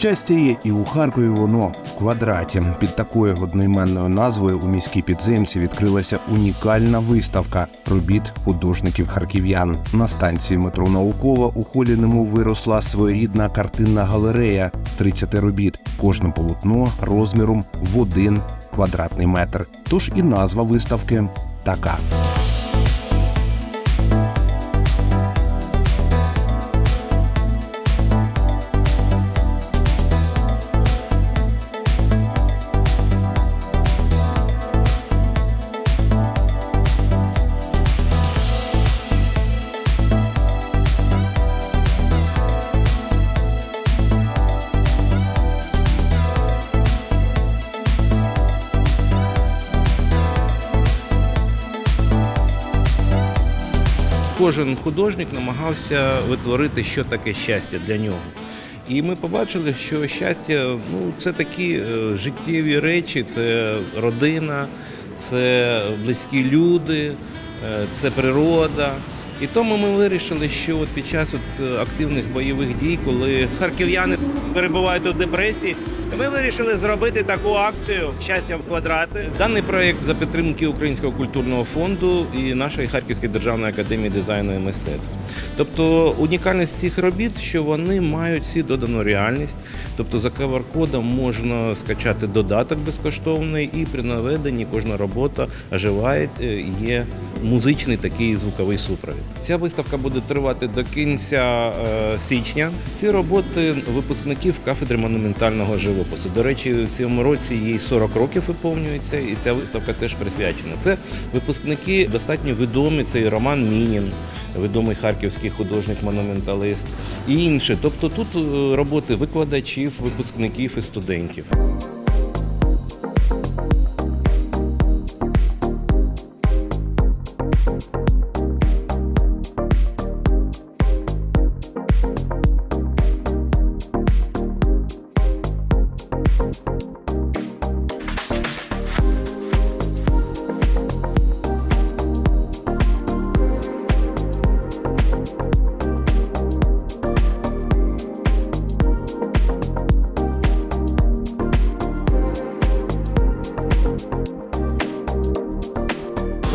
щастя є і у Харкові воно в квадраті. Під такою одноіменною назвою у міській підземці відкрилася унікальна виставка робіт художників харків'ян. На станції метро Наукова у холі нему виросла своєрідна картинна галерея 30 робіт. Кожне полотно розміром в один квадратний метр. Тож і назва виставки така. Кожен художник намагався витворити, що таке щастя для нього. І ми побачили, що щастя ну, це такі е, життєві речі, це родина, це близькі люди, е, це природа. І тому ми вирішили, що от під час от активних бойових дій, коли харків'яни перебувають у депресії, ми вирішили зробити таку акцію Щастя в квадрати. Даний проект за підтримки Українського культурного фонду і нашої Харківської державної академії дизайну і мистецтв. Тобто унікальність цих робіт, що вони мають всі додану реальність. Тобто за QR-кодом можна скачати додаток безкоштовний, і при наведенні кожна робота оживає, е, є музичний такий звуковий супровід. Ця виставка буде тривати до кінця е, січня. Ці роботи випускників кафедри монументального живопису. До речі, в цьому році їй 40 років виповнюється, і ця виставка теж присвячена. Це випускники достатньо відомі. Це і Роман Мінін, відомий харківський художник-монументалист, і інше. Тобто тут е, роботи викладачів, випускників і студентів.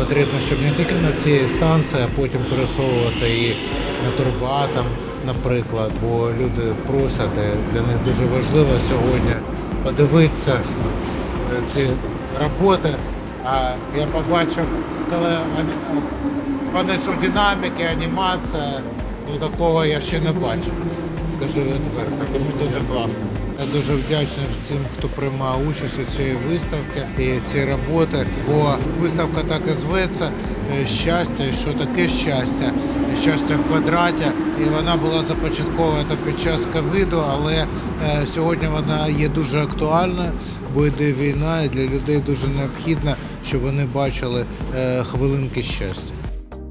Потрібно, щоб не тільки на цій станції, а потім пересовувати і на турбатам, наприклад, бо люди просять, для них дуже важливо сьогодні подивитися е, ці роботи. А я побачив, коли вони ж динаміки, анімація, ну такого я ще не бачив. Скажу відверто, тому дуже класно. Я дуже вдячний всім, хто приймав участь у цій виставці і ці роботи, бо виставка так і зветься е, щастя, і що таке щастя, щастя в квадраті. І вона була започаткована під час ковіду, але е, сьогодні вона є дуже актуальною, бо йде війна, і для людей дуже необхідно, щоб вони бачили е, хвилинки щастя.